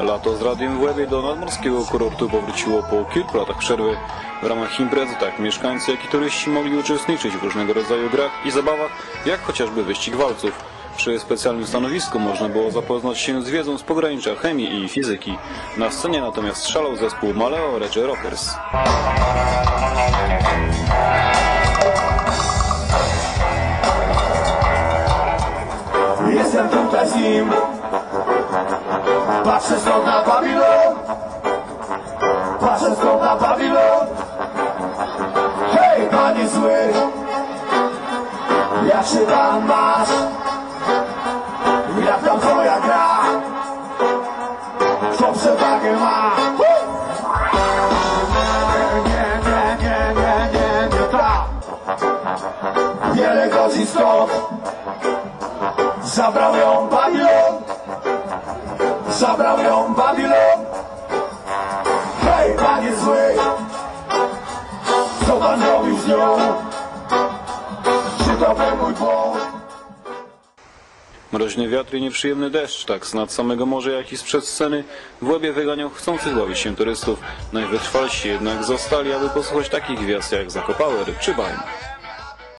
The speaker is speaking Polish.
Lato z radiem w Łebie do nadmorskiego kurortu powróciło po kilku latach przerwy. W ramach imprezy tak mieszkańcy, jak i turyści mogli uczestniczyć w różnego rodzaju grach i zabawach, jak chociażby wyścig walców. Przy specjalnym stanowisku można było zapoznać się z wiedzą z pogranicza chemii i fizyki. Na scenie natomiast szalał zespół Maleo Reggae Rockers. Jestem tutaj Patrzę stąd na Babilon. Patrzę stąd na Babilon. Hej, panie zły. Jak się tam masz? Jak tam twoja gra? Kto przewagę ma? Nie, nie, nie, nie, nie, nie, tak. Wiele godzin stąd. Zabrał ją Babilon Zabrał ją Babilon Hej, panie zły Co pan robił z nią? Czy to był mój błąd? Mroźny wiatr i nieprzyjemny deszcz, tak z nad samego morza, jak i sprzed sceny, w Łebie wyganiał chcących bawić się turystów. Najwytrwalsi jednak zostali, aby posłuchać takich gwiazd jak Zakopower czy Bajm.